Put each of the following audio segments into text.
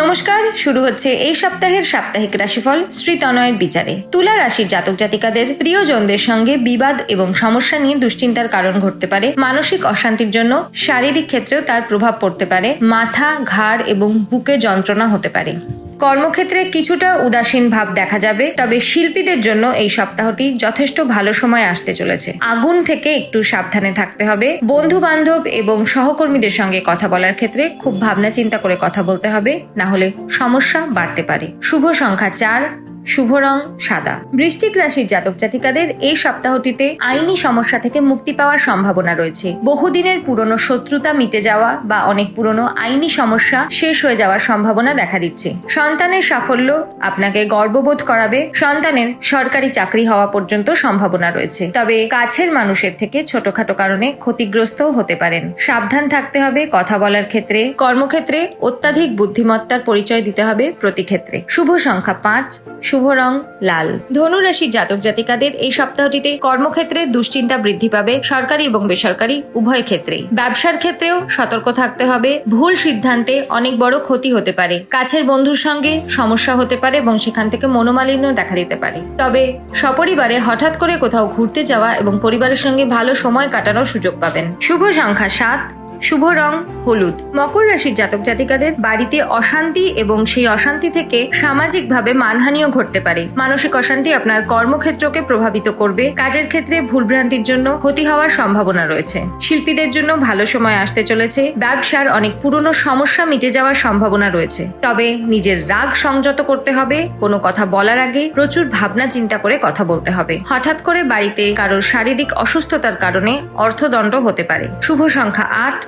নমস্কার, শুরু হচ্ছে এই সপ্তাহের সাপ্তাহিক রাশিফল, শ্রীতনয়ের বিচারে। তুলা রাশির জাতক জাতিকাদের প্রিয়জনদের সঙ্গে বিবাদ এবং সমস্যা নিয়ে দুশ্চিন্তার কারণ ঘটতে পারে। মানসিক অশান্তির জন্য শারীরিক ক্ষেত্রেও তার প্রভাব পড়তে পারে। মাথা, ঘাড় এবং বুকে যন্ত্রণা হতে পারে। কর্মক্ষেত্রে কিছুটা উদাসীন ভাব দেখা যাবে, তবে শিল্পীদের জন্য এই সপ্তাহটি যথেষ্ট ভালো সময় আসতে চলেছে। আগুন থেকে একটু সাবধানে থাকতে হবে। বন্ধু বান্ধব এবং সহকর্মীদের সঙ্গে কথা বলার ক্ষেত্রে খুব ভাবনা চিন্তা করে কথা বলতে হবে, না হলে সমস্যা বাড়তে পারে। শুভ সংখ্যা চার শুভ রং সাদা। বৃশ্চিক রাশির জাতক জাতিকাদের এই সপ্তাহটিতে আইনি সমস্যা থেকে মুক্তি পাওয়ার সম্ভাবনা রয়েছে। বহুদিনের পুরনো শত্রুতা মিটে যাওয়া বা অনেক পুরনো আইনি সমস্যা শেষ হয়ে যাওয়ার সম্ভাবনা দেখা দিচ্ছে। সন্তানের সাফল্য আপনাকে গর্ববোধ করাবে। সন্তানের সরকারি চাকরি হওয়া পর্যন্ত সম্ভাবনা রয়েছে। তবে কাছের মানুষের থেকে ছোটখাটো কারণে ক্ষতিগ্রস্তও হতে পারেন। সাবধান থাকতে হবে কথা বলার ক্ষেত্রে। কর্মক্ষেত্রে অত্যাধিক বুদ্ধিমত্তার পরিচয় দিতে হবে প্রতি ক্ষেত্রে। শুভ সংখ্যা পাঁচ রং লাল। ধনু রাশির জাতক জাতিকাদের এই সপ্তাহটিতে কর্মক্ষেত্রে দুশ্চিন্তা বৃদ্ধি পাবে সরকারি এবং বেসরকারি উভয় ক্ষেত্রেই। ব্যবসার ক্ষেত্রেও সতর্ক থাকতে হবে। ভুল সিদ্ধান্তে অনেক বড় ক্ষতি হতে পারে। কাছের বন্ধুর সঙ্গে সমস্যা হতে পারে এবং সেখান থেকে মনোমালিন্য দেখা দিতে পারে। তবে সপরিবারে হঠাৎ করে কোথাও ঘুরতে যাওয়া এবং পরিবারের সঙ্গে ভালো সময় কাটানোর সুযোগ পাবেন। শুভ সংখ্যা সাত। শুভ রং হলুদ। মকর রাশির জাতক জাতিকাদের বাড়িতে অশান্তি এবং সেই অশান্তি থেকে সামাজিকভাবে মানহানিও ঘটতে পারে। মানসিক অশান্তি আপনার কর্মক্ষেত্রকে প্রভাবিত করবে। কাজের ক্ষেত্রে ভুলভ্রান্তির জন্য ক্ষতি হওয়ার সম্ভাবনা রয়েছে। শিল্পীদের জন্য ভালো সময় আসতে চলেছে। ব্যবসার অনেক পুরনো সমস্যা মিটে যাওয়ার সম্ভাবনা রয়েছে। তবে নিজের রাগ সংযত করতে হবে। কোনো কথা বলার আগে প্রচুর ভাবনা চিন্তা করে কথা বলতে হবে। হঠাৎ করে বাড়িতে কারোর শারীরিক অসুস্থতার কারণে অর্থদণ্ড হতে পারে। শুভ সংখ্যা আট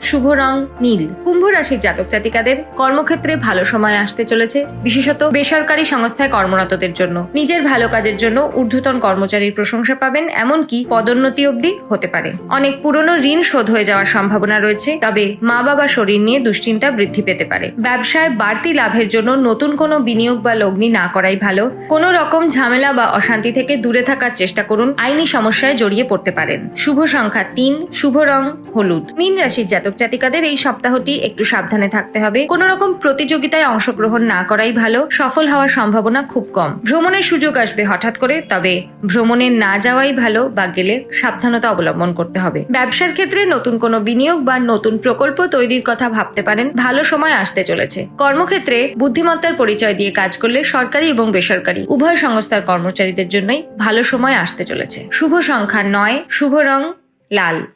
শুভ রং নীল। কুম্ভ রাশির জাতক জাতিকাদের কর্মক্ষেত্রে ভালো সময় আসতে চলেছে, বিশেষত বেসরকারি সংস্থায় কর্মরতদের জন্য। নিজের ভালো কাজের জন্য ঊর্ধ্বতন কর্মচারীর প্রশংসা পাবেন, এমনকি পদোন্নতি অবধি হতে পারে। অনেক পুরনো ঋণ শোধ হয়ে যাওয়ার সম্ভাবনা রয়েছে, তবে মা বাবা শরীর নিয়ে দুশ্চিন্তা বৃদ্ধি পেতে পারে। ব্যবসায় বাড়তি লাভের জন্য নতুন কোনো বিনিয়োগ বা লগ্নি না করাই ভালো। কোনো রকম ঝামেলা বা অশান্তি থেকে দূরে থাকার চেষ্টা করুন, আইনি সমস্যায় জড়িয়ে পড়তে পারেন। শুভ সংখ্যা তিন, শুভ রং হলুদ। মীন রাশির জাতক জাতিকাদের এই সপ্তাহটি একটু সাবধানে থাকতে হবে। কোনো রকম প্রতিযোগিতায় অংশগ্রহণ না করাই ভালো। সফল হওয়ার সম্ভাবনা খুব কম। ভ্রমণের সুযোগ আসবে হঠাৎ করে, তবে ভ্রমণে না যাওয়াই ভালো বা গেলে সাবধানতা অবলম্বন করতে হবে। ব্যবসার ক্ষেত্রে নতুন কোনো বিনিয়োগ বা নতুন প্রকল্প তৈরির কথা ভাবতে পারেন। ভালো সময় আসতে চলেছে। কর্মক্ষেত্রে বুদ্ধিমত্তার পরিচয় দিয়ে কাজ করলে সরকারি এবং বেসরকারি, উভয় সংস্থার কর্মচারীদের জন্যই ভালো সময় আসতে চলেছে। শুভ সংখ্যা নয়, শুভ রং লাল।